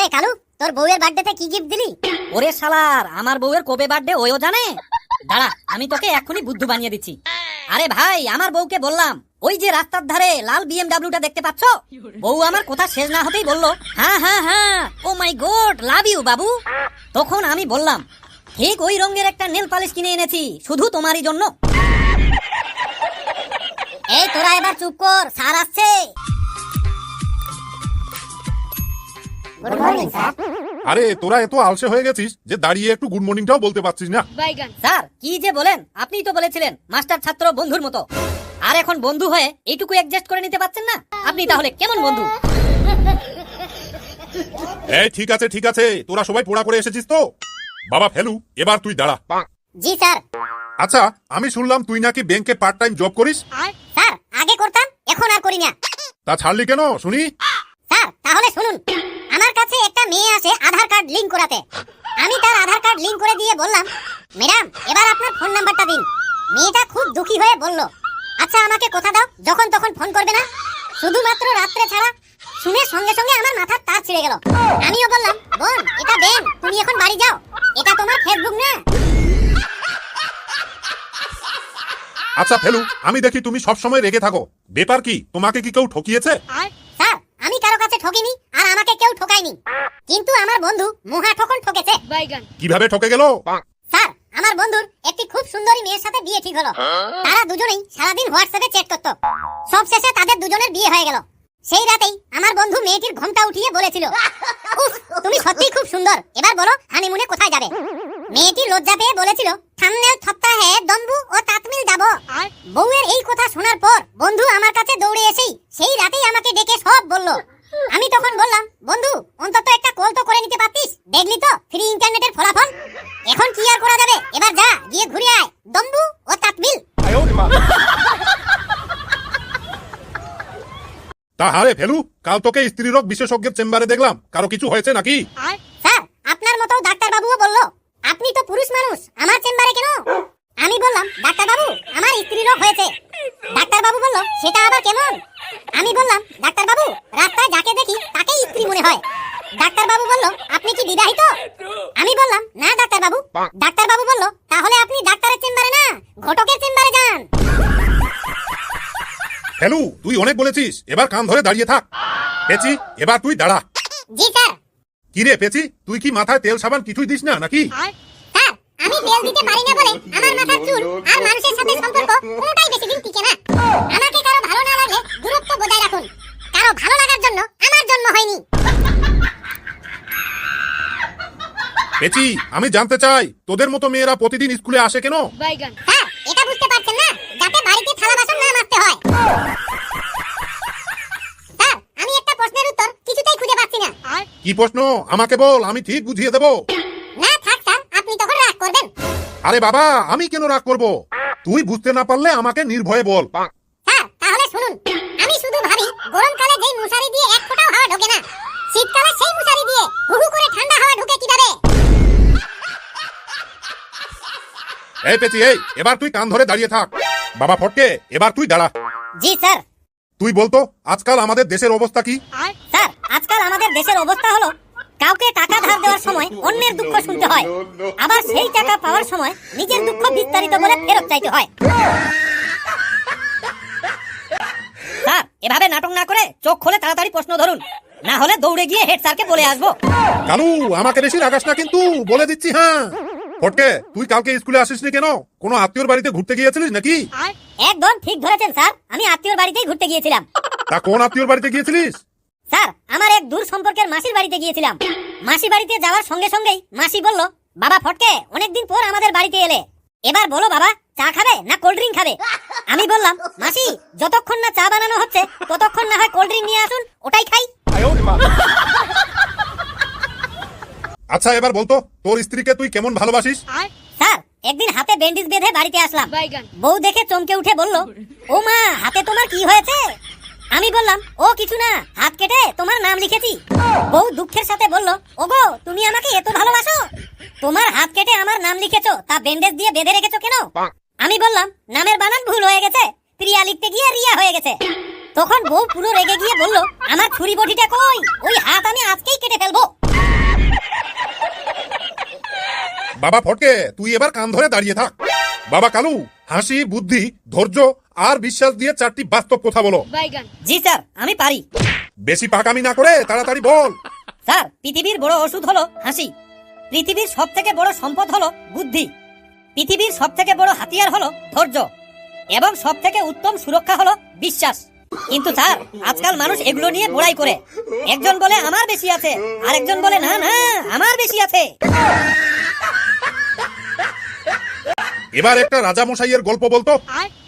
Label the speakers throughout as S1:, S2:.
S1: আরে কালু তোর বউয়ের বার্থডেতে কি গিফট দিলি?
S2: ওরে শালার আমার বউয়ের কবে বার্থডে ওইও জানে? দাঁড়া আমি তোকে এক্ষুনি বুদ্ধু বানিয়ে দিচ্ছি। আরে ভাই আমার বউকে বললাম ওই যে রাস্তার ধারে লাল বিএমডাব্লিউটা দেখতে পাচ্ছ? বউ আমার কথা শেষ না হতেই বলল হ্যাঁ হ্যাঁ হ্যাঁ ও মাই গড লাভ ইউ বাবু। তখন আমি বললাম ঠিক ওই রঙের একটা নেল পালিশ কিনে এনেছি শুধু তোমারই জন্য।
S1: এই তোরা এবার চুপ কর সার আসছে। গুড মর্নিং স্যার
S3: আরে তোরা এত আলসে হয়ে গেছিস যে দাঁড়িয়ে একটু গুড মর্নিংটাও বলতে পারছিস না?
S2: স্যার কি যে বলেন? আপনিই তো বলেছিলেন মাস্টার ছাত্র বন্ধুর মতো। আর এখন বন্ধু হয়ে এইটুকু অ্যাডজাস্ট করে নিতে পারছেন না? আপনি তাহলে কেমন বন্ধু?
S3: এই ঠিক আছে ঠিক আছে। তোরা সবাই পোড়া করে এসেছিস তো? বাবা ফেলু এবার তুই দাঁড়া।
S1: জি স্যার।
S3: আচ্ছা আমি শুনলাম তুই নাকি ব্যাংকে পার্ট টাইম জব করিস?
S1: স্যার আগে করতাম এখন আর করি না।
S3: তা ছাড়লি কেন শুনি?
S1: স্যার তাহলে শুনুন। আমার কাছে একটা মেয়ে আসে আধার কার্ড লিংক করাতে। আমি তার আধার কার্ড লিংক করে দিয়ে বললাম ম্যাডাম এবার আপনার ফোন নাম্বারটা দিন। মেয়েটা খুব দুঃখী হয়ে বলল আচ্ছা আমাকে কথা দাও যখন তখন ফোন করবে না? শুধুমাত্র রাত্রে ছাড়া শুনে সঙ্গে সঙ্গে আমার মাথার তার ছিঁড়ে গেল। আমিও বললাম বোন এটা বেন তুমি এখন বাড়ি যাও। এটা তোমার ফেসবুক না?
S3: আচ্ছা ফেলু আমি দেখি তুমি সব সময় রেগে থাকো। ব্যাপার কি তোমাকে কি কেউ ঠকিয়েছে
S1: স্যার আমি কারও কাছে ঠকিনি আর আমাকে কেউ ঠকায়নি। কিন্তু আমার বন্ধু মহা ঠকন ঠকেছে।
S3: কীভাবে ঠকে গেল?
S1: স্যার আমার বন্ধুর একটি খুব সুন্দরী মেয়ের সাথে বিয়ে ঠিক হলো। তারা দুজনেই সারাদিন হোয়াটসঅ্যাপে চ্যাট করত। সব শেষে তাদের দুজনের বিয়ে হয়ে গেল। সেই রাতেই আমার বন্ধু মেয়েটির ঘোমটা উঠিয়ে বলেছিল তুমি সত্যিই খুব সুন্দর। এবার বলো হানিমুনে কোথায় যাবে? মেয়েটি লজ্জা পেয়ে বলেছিল থামনেল থপ্তা হে দম্বু ও তাতমিল যাব। বউয়ের এই কথা শোনার পর বন্ধু আমার কাছে দৌড়ে এসেই সেই রাতেই আমাকে ডেকে সব বলল আমি তখন বললাম বন্ধু অন্তত একটা কল তো করে নিতে পারতিস। দেখলি তো ফ্রি ইন্টারনেটের ফলাফল। এখন কি আর করা যাবে? এবার যা গিয়ে ঘুরে আয়। দম্বু ও তাতমিল
S3: তা হারে ফেলু কাল তোকে স্ত্রীরোগ বিশেষজ্ঞের চেম্বারে দেখলাম। কারও কিছু হয়েছে নাকি?
S1: স্যার আপনার মতো ডাক্তার বাবুও বলল আপনি তো পুরুষ মানুষ আমার চেম্বারে কেন? আমি বললাম ডাক্তার বাবু আমার স্ত্রী রোগ হয়েছে। ডাক্তার বাবু বলল সেটা আবার কেমন? আমি বললাম ডাক্তার বাবু রাস্তায় যাকে দেখি তাকেই স্ত্রী মনে হয়। ডাক্তার বাবু বলল আপনি কি বিবাহিত আমি বললাম না ডাক্তার বাবু। ডাক্তার বাবু বলল তাহলে আপনি ডাক্তারের চেম্বারে না ঘটকের চেম্বারে যান।
S3: ফেলু তুই অনেক বলেছিস। এবার কান ধরে দাঁড়িয়ে থাক। পেছি এবার তুই দাঁড়া।
S1: জি স্যার।
S3: কি রে পেছি তুই কি মাথায় তেল সাবান কিছুই দিস না নাকি?
S1: স্যার আমি তেল দিতে পারি না বলে আমার মাথার চুল আর মানুষের সাথে সম্পর্ক কোনোটাই বেশি দিন টিকে না আমাকে কারও ভালো না লাগলে দূরত্ব বজায় রাখুন কারও ভালো লাগার জন্য আমার জন্ম হয়নি
S3: পেছি আমি জানতে চাই তোদের মতো মেয়েরা প্রতিদিন স্কুলে আসে কেন?
S1: স্যার এটা বুঝতে পারছেন না? যাতে বাড়িতে থালা বাসন না মাজতে হয়। স্যার আমি একটা প্রশ্নের উত্তর কিছুতেই খুঁজে পাচ্ছি না।
S3: কি প্রশ্ন? আমাকে বল আমি ঠিক বুঝিয়ে দেবো।
S1: না থাক স্যার আপনি তখন রাগ করবেন।
S3: আরে বাবা আমি কেন রাগ করব? তুই বুঝতে না পারলে আমাকে নির্ভয়ে বল।
S1: স্যার তাহলে শুনুন। আমি শুধু ভাবি গরমকালে যেই মশারি দিয়ে এক ফোঁটাও হাওয়া ঢোকে না শীতকালে সেই মশারি দিয়ে হু হু করে ঠান্ডা হাওয়া ঢোকে কীভাবে?
S3: এই পেছি এই এবার তুই কান ধরে দাঁড়িয়ে থাক। বাবা ফটকে এবার তুই দাঁড়া।
S1: জি স্যার।
S3: তুই বলতো আজকাল আমাদের দেশের অবস্থা কি?
S1: স্যার আজকাল আমাদের দেশের অবস্থা হলো কাউকে টাকা ধার দেওয়ার সময় অন্যের দুঃখ শুনতে হয়। আবার সেই টাকা পাওয়ার সময় নিজের দুঃখ বিস্তারিত বলে ফেরত চাইতে হয়।
S2: স্যার এভাবে নাটক না করে চোখ খুলে তাড়াতাড়ি প্রশ্ন ধরুন। না হলে দৌড়ে গিয়ে হেড স্যারকে বলে আসব।
S3: কালু আমাকে বেশি রাগাস না কিন্তু বলে দিচ্ছি হ্যাঁ। ফটকে তুই কালকে স্কুলে আসিসনি কেন? কোনো আত্মীয়র বাড়িতে ঘুরতে গিয়েছিলিস নাকি?
S1: একদম ঠিক ধরেছেন স্যার। আমি আত্মীয়র বাড়িতেই ঘুরতে গিয়েছিলাম।
S3: তা কোন আত্মীয়র বাড়িতে গিয়েছিলিস?
S1: স্যার আমার এক দূর সম্পর্কের মাসির বাড়িতে গিয়েছিলাম। মাসি বাড়িতে যাওয়ার সঙ্গে সঙ্গেই মাসি বলল বাবা ফটকে অনেকদিন পর আমাদের বাড়িতে এলে। এবার বলো বাবা চা খাবে না কোল্ড ড্রিঙ্ক খাবে? আমি বললাম মাসি যতক্ষণ না চা বানানো হচ্ছে ততক্ষণ না হয় কোল্ড ড্রিঙ্ক নিয়ে আসুন ওটাই খাই।
S3: আচ্ছা এবার বলতো তোর স্ত্রীকে তুই কেমন ভালোবাসিস?
S1: স্যার একদিন হাতে ব্যান্ডেজ বেঁধে বাড়িতে আসলাম। বউ দেখে চমকে উঠে বলল ও মা হাতে তোমার কি হয়েছে? আমি বললাম ও কিছু না হাত কেটে তোমার নাম লিখেছি। বউ দুঃখের সাথে বলল ওগো তুমি আমাকে এত ভালোবাসো? তোমার হাত কেটে আমার নাম লিখেছো তা ব্যান্ডেজ দিয়ে বেঁধে রেখেছো কেন? আমি বললাম নামের বানান ভুল হয়ে গেছে প্রিয়া লিখতে গিয়ে রিয়া হয়ে গেছে। তখন বউ পুরো রেগে গিয়ে বলল আমার ছুরি বটিটা কই? ওই হাত আমি আজকেই কেটে ফেলব।
S3: বাবা ফটকে তুই এবার কান ধরে দাঁড়িয়ে থাক। বাবা কালু হাসি বুদ্ধি ধৈর্য আর বিশ্বাস দিয়ে চারটি বাস্তব কথা বলো।
S2: জি স্যার আমি পারি।
S3: বেশি পাকামি না করে তাড়াতাড়ি বল।
S2: স্যার পৃথিবীর বড় ওষুধ হলো হাসি। পৃথিবীর সব থেকে বড় সম্পদ হলো বুদ্ধি। পৃথিবীর সব থেকে বড় হাতিয়ার হলো ধৈর্য। এবং সব থেকে উত্তম সুরক্ষা হলো বিশ্বাস। কিন্তু স্যার আজকাল মানুষ এগুলো নিয়ে বড়াই করে। একজন বলে আমার বেশি আছে। আর একজন বলে না না আমার বেশি আছে।
S3: এবার একটা রাজা মশাইয়ের গল্প বলতো।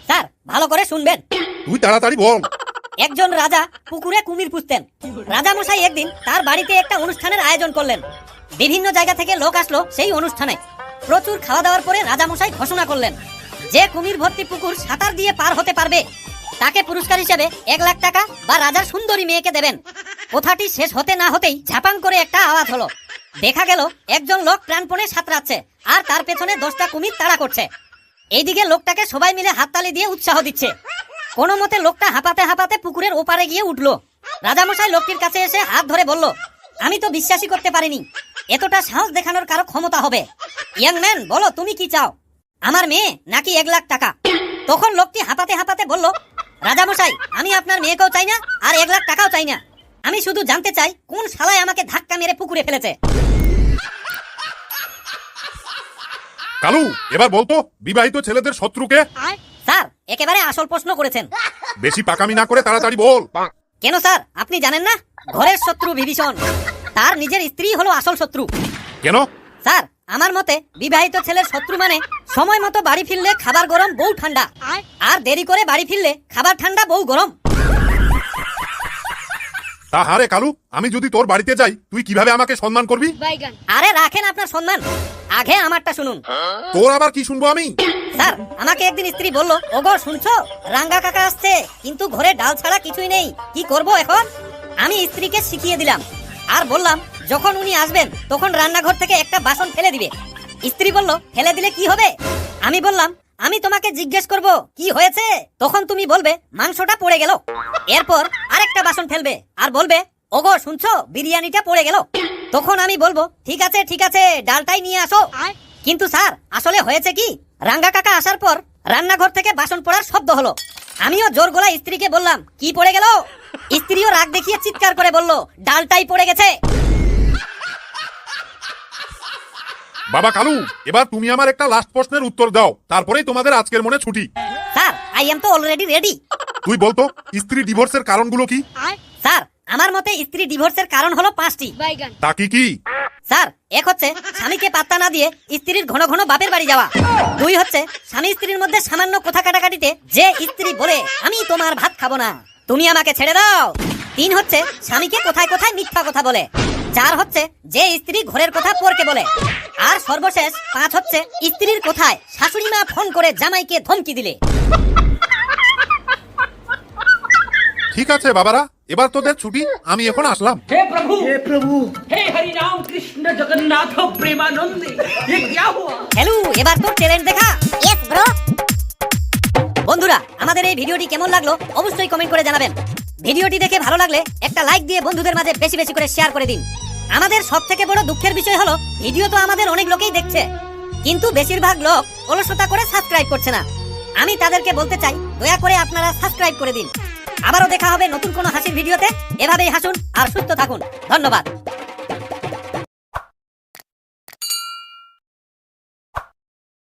S2: স্যার ভালো করে শুনবেন।
S3: তুই তাড়াতাড়ি বল।
S2: একজন রাজা পুকুরে কুমির পুষতেন রাজা মশাই একদিন তার বাড়িতে একটা অনুষ্ঠানের আয়োজন করলেন। বিভিন্ন জায়গা থেকে লোক আসলো সেই অনুষ্ঠানে। প্রচুর খাওয়া দাওয়ার পরে রাজা মশাই ঘোষণা করলেন যে কুমির ভর্তি পুকুর সাঁতার দিয়ে পার হতে পারবে তাকে পুরস্কার হিসেবে এক লাখ টাকা বা রাজার সুন্দরী মেয়েকে দেবেন। কথাটি শেষ হতে না হতেই ঝাপাং করে একটা আওয়াজ হলো। দেখা গেল একজন লোক প্রাণপণে সাঁতরাচ্ছে। আর তার পেছনে দশটা কুমির তাড়া করছে। এইদিকে লোকটাকে সবাই মিলে হাততালি দিয়ে উৎসাহ দিচ্ছে। কোনো মতে লোকটা হাঁপাতে হাঁপাতে পুকুরের ওপারে গিয়ে উঠল। রাজামশাই লোকটির কাছে এসে হাত ধরে বলল, আমি তো বিশ্বাসই করতে পারিনি। এতটা সাহস দেখানোর কারও ক্ষমতা হবে। ইয়াং ম্যান, বলো তুমি কি চাও? আমার মেয়ে নাকি এক লাখ টাকা? তখন লোকটি হাঁপাতে হাঁপাতে বলল, রাজামশাই, আমি আপনার মেয়েকেও চাই না আর এক লাখ টাকাও চাই না। আমি শুধু জানতে চাই, কোন শালায় আমাকে ধাক্কা মেরে পুকুরে ফেলেছে?
S3: কালু এবার বলতো বিবাহিত ছেলেদের শত্রুকে
S2: স্যার একেবারে আসল প্রশ্ন করেছেন।
S3: বেশি পাকামি না করে তাড়াতাড়ি বল।
S2: কেন স্যার? আপনি জানেন না? ঘরের শত্রু বিভীষণ। তার নিজের স্ত্রী হলো আসল শত্রু।
S3: কেন?
S2: স্যার আমার মতে বিবাহিত ছেলের শত্রু মানে সময় মতো বাড়ি ফিরলে খাবার গরম বউ ঠান্ডা। আর? দেরি করে বাড়ি ফিরলে খাবার ঠান্ডা বউ গরম।
S3: তা হারে কালু আমি যদি তোর বাড়িতে যাই তুই কীভাবে আমাকে সম্মান করবি?
S2: আরে রাখেন আপনার সম্মান। আগে আমারটা শুনুন।
S3: তোর আবার কি শুনব আমি?
S2: স্যার আমাকে একদিন স্ত্রী বলল ওগো শুনছো? রাঙ্গা কাকা আসছে কিন্তু ঘরে ডাল ছাড়া কিছুই নেই। কি করব এখন? আমি স্ত্রীকে শিখিয়ে দিলাম। আর বললাম যখন উনি আসবেন তখন রান্নাঘর থেকে একটা বাসন ফেলে দিবে। স্ত্রী বলল ফেলে দিলে কি হবে? আমি বললাম আমি তোমাকে জিজ্ঞেস করব কি হয়েছে? তখন তুমি বলবে মাংসটা পড়ে গেল। এরপর আরেকটা বাসন ফেলবে আর বলবে ওগো শুনছো? বিরিয়ানিটা পড়ে গেল। তখন আমি বলব ঠিক আছে ঠিক আছে ডালটাই নিয়ে আসো। কিন্তু স্যার আসলে হয়েছে কি? রাঙ্গা কাকা আসার পর রান্নাঘর থেকে বাসন পড়ার শব্দ হলো। আমিও জোর গলা স্ত্রীকে বললাম কি পড়ে গেল? স্ত্রীও রাগ দেখিয়ে চিৎকার করে বলল ডালটাই পড়ে গেছে।
S3: বাবা কালু এবার তুমি আমার একটা লাস্ট প্রশ্নের উত্তর দাও। তারপরেই তোমাদের আজকের মনে ছুটি।
S2: স্যার আই এম তো অলরেডি রেডি
S3: তুই বলতো স্ত্রী ডিভোর্সের কারণগুলো কি?
S2: আমার মতে স্ত্রী ডিভোর্সের কারণ হলো পাঁচটি।
S3: তা কি কি?
S2: স্যার এক হচ্ছে স্বামীকে পাত্তা না দিয়ে স্ত্রীর ঘন ঘন বাপের বাড়ি যাওয়া। দুই হচ্ছে স্বামী স্ত্রীর মধ্যে সামান্য কথা কাটাকাটিতে যে স্ত্রী বলে আমি তোমার ভাত খাব না তুমি আমাকে ছেড়ে দাও। তিন হচ্ছে স্বামীকে কোথায় কোথায় মিথ্যা কথা বলে। চার হচ্ছে যে স্ত্রী ঘরের কথা পরকে বলে। আর সর্বশেষ পাঁচ হচ্ছে স্ত্রীর কোথায় শাশুড়ি মা ফোন করে জামাইকে ধমকি দিলে।
S3: ঠিক আছে বাবারা। এবার তোদের ছুটি আমি এখন আসলাম
S4: हे प्रभु हे प्रभु हे हरि राम कृष्ण जगन्नाथ प्रेमानंद ये क्या हुआ
S2: হ্যালো এবার তো ট্যালেন্ট দেখা
S1: ইয়েস ব্রো
S2: বন্ধুরা আমাদের এই ভিডিওটি কেমন লাগলো অবশ্যই কমেন্ট করে জানাবেন ভিডিওটি দেখে ভালো লাগলে একটা লাইক দিয়ে বন্ধুদের মাঝে বেশি বেশি করে শেয়ার করে দিন আমাদের সব থেকে বড় দুঃখের বিষয় হলো ভিডিও তো আমাদের অনেক লোকেই দেখছে কিন্তু বেশিরভাগ লোক অলসতা করে সাবস্ক্রাইব করছে না আমি তাদেরকে বলতে চাই দয়া করে আপনারা সাবস্ক্রাইব করে দিন আবারও দেখা হবে নতুন কোনো হাসির ভিডিওতে। এভাবেই হাসুন আর সুস্থ থাকুন। ধন্যবাদ।